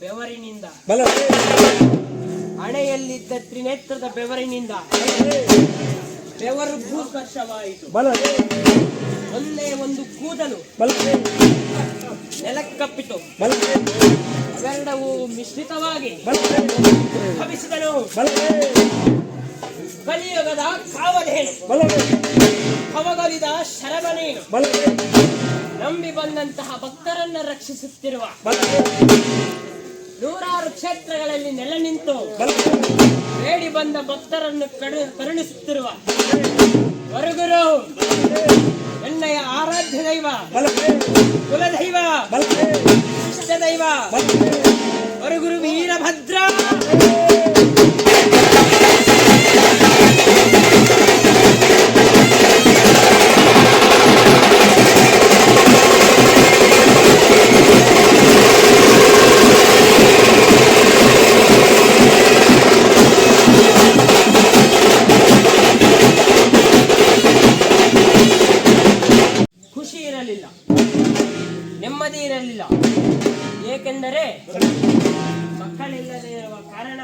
ಬೆವರಿನಿಂದ. ಬಲವೇ ಹಣೆಯಲ್ಲಿದ್ದ ತ್ರಿನೇತ್ರದ ಬೆವರಿನಿಂದ. ಬೆವರು ಭೂಸ್ಪರ್ಶವಾಯಿತು. ಒಂದೇ ಒಂದು ಕೂದಲು ನೆಲಕ್ಕಪ್ಪಿತು. ಇವೆರಡವು ಮಿಶ್ರಿತವಾಗಿ ಭವಿಸಿದನು ಕಲಿಯುಗದ ಕಾವಲೇನು ಅವಗಲಿದ ಶರವನೇನು ನಂಬಿ ಬಂದಂತಹ ಭಕ್ತರನ್ನ ರಕ್ಷಿಸುತ್ತಿರುವ ನೂರಾರು ಕ್ಷೇತ್ರಗಳಲ್ಲಿ ನೆಲೆ ನಿಂತು ಬೇಡಿ ಬಂದ ಭಕ್ತರನ್ನು ಕರುಣಿಸುತ್ತಿರುವ ಹೊರಗುರು ಎಣ್ಣೆಯ ಆರಾಧ್ಯ ದೈವ, ಕುಲದೈವ ಇಷ್ಟ ದೈವ ಹೊರಗುರು ವೀರಭದ್ರ. ನೆಮ್ಮದಿ ಇರಲಿಲ್ಲ. ಏಕೆಂದರೆ ಮಕ್ಕಳಿಲ್ಲದೆ ಇರುವ ಕಾರಣ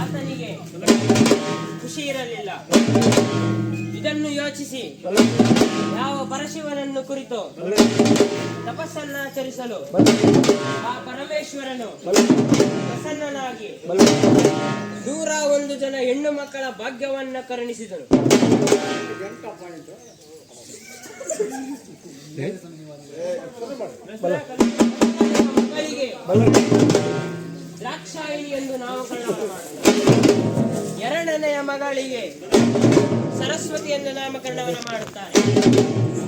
ಆತನಿಗೆ ಖುಷಿ ಇರಲಿಲ್ಲ. ಇದನ್ನು ಯೋಚಿಸಿ ಯಾವ ಪರಶಿವನನ್ನು ಕುರಿತು ತಪಸ್ಸನ್ನಾಚರಿಸಲು ಆ ಪರಮೇಶ್ವರನು ಪ್ರಸನ್ನನಾಗಿ ನೂರ ಒಂದು ಜನ ಹೆಣ್ಣು ಮಕ್ಕಳ ಭಾಗ್ಯವನ್ನ ಕರುಣಿಸಿದನು. ದ್ರಾಕ್ಷಾಯಿಣಿ ಎಂದು ನಾಮಕರಣ ಎರಡನೆಯ ಮಗಳಿಗೆ ಸರಸ್ವತಿ ಎಂದು ನಾಮಕರಣವನ್ನು ಮಾಡುತ್ತಾರೆ.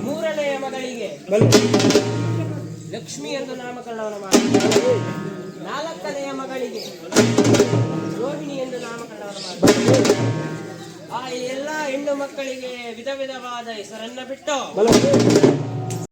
ಮೂರನೆಯ ಮಗಳಿಗೆ ಲಕ್ಷ್ಮಿ ಎಂದು ನಾಮಕರಣವನ್ನು ಮಾಡುತ್ತಾರೆ. ನಾಲ್ಕನೆಯ ಮಗಳಿಗೆ ರೋಹಿಣಿ ಎಂದು ನಾಮಕರಣವನ್ನು ಮಾಡುತ್ತಾರೆ. ಆ ಎಲ್ಲ ಹೆಣ್ಣು ಮಕ್ಕಳಿಗೆ ವಿಧ ವಿಧವಾದ ಹೆಸರನ್ನ ಬಿಟ್ಟು